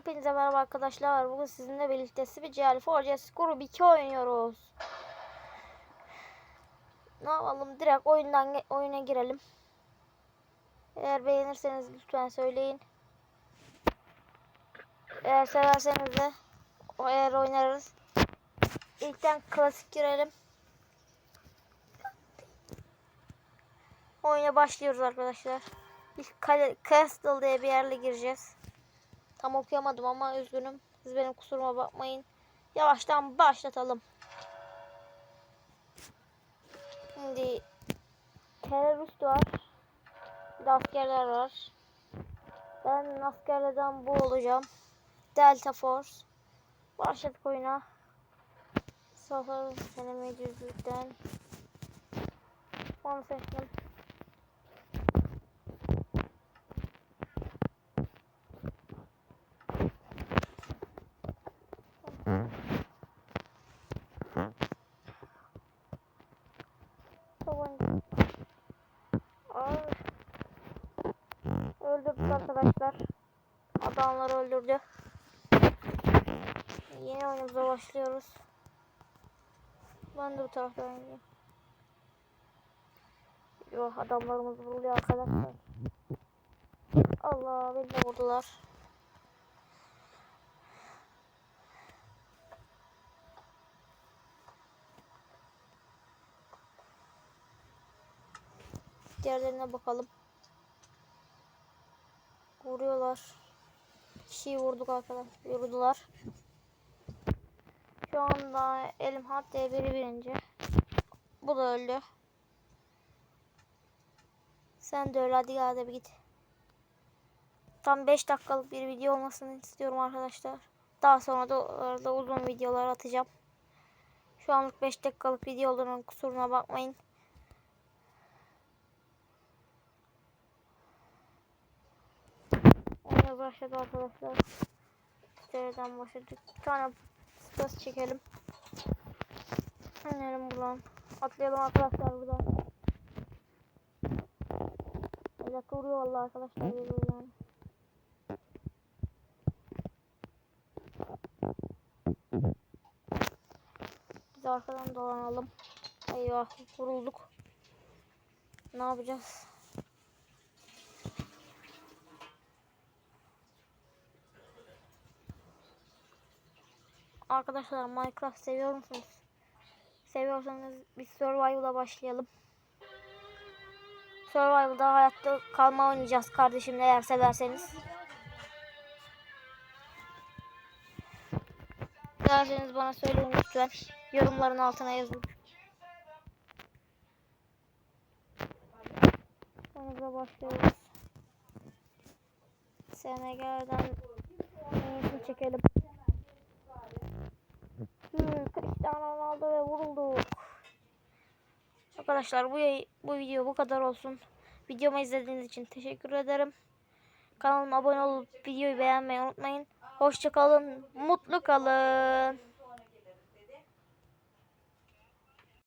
Hepinize merhaba arkadaşlar. Bugün sizinle birlikte Spicial Forges Group 2 oynuyoruz. Ne yapalım? Direkt oyundan oyuna girelim. Eğer beğenirseniz lütfen söyleyin. Eğer severseniz de eğer oynarız. İlkten klasik girelim. Oyuna başlıyoruz arkadaşlar. İlk Castle diye bir yerle gireceğiz. Tam okuyamadım ama üzgünüm. Siz benim kusuruma bakmayın. Yavaştan başlatalım. Şimdi terörist var. Bir de askerler var. Ben askerlerden bu olacağım. Delta Force. Başladık oyuna. Safari deneme düzlükten. Onu seçtim. Tabanca. Ay. Öldürdük arkadaşlar. Adamları öldürdü. Yeni oyunumuza başlıyoruz. Ben de bu taraftan gideyim. Yok adamlarımız vuruluyor arkadaşlar. Allah beni de vurdular. Diğerlerine bakalım. Vuruyorlar. Kişiyi vurduk arkadaşlar. Vurdular. Şu anda elim hat diye biri birinci. Bu da öldü. Sen de öyle hadi gel hadi bir git. Tam 5 dakikalık bir video olmasını istiyorum arkadaşlar. Daha sonra da orada uzun videolar atacağım. Şu anlık 5 dakikalık video olduğunun kusuruna bakmayın. Oyuna başladı arkadaşlar. Nereden başladık? Bir tane spas çekelim. Önerim buradan. Atlayalım arkadaşlar buradan. Dakika vuruyor vallahi arkadaşlar birbirlerine. Biz arkadan dolanalım. Eyvah vurulduk. Ne yapacağız? Arkadaşlar Minecraft seviyor musunuz? Seviyorsanız bir survival'a başlayalım. Survival'da hayatta kalma oynayacağız kardeşimle eğer severseniz. Severseniz bana söyleyin lütfen. Yorumların altına yazın. Oyunumuza başlıyoruz. SMG'den çekelim. Cristiano Ronaldo ve vurulduk. Arkadaşlar bu bu video bu kadar olsun. Videomu izlediğiniz için teşekkür ederim. Kanalıma abone olup videoyu beğenmeyi unutmayın. Hoşçakalın, mutlu kalın.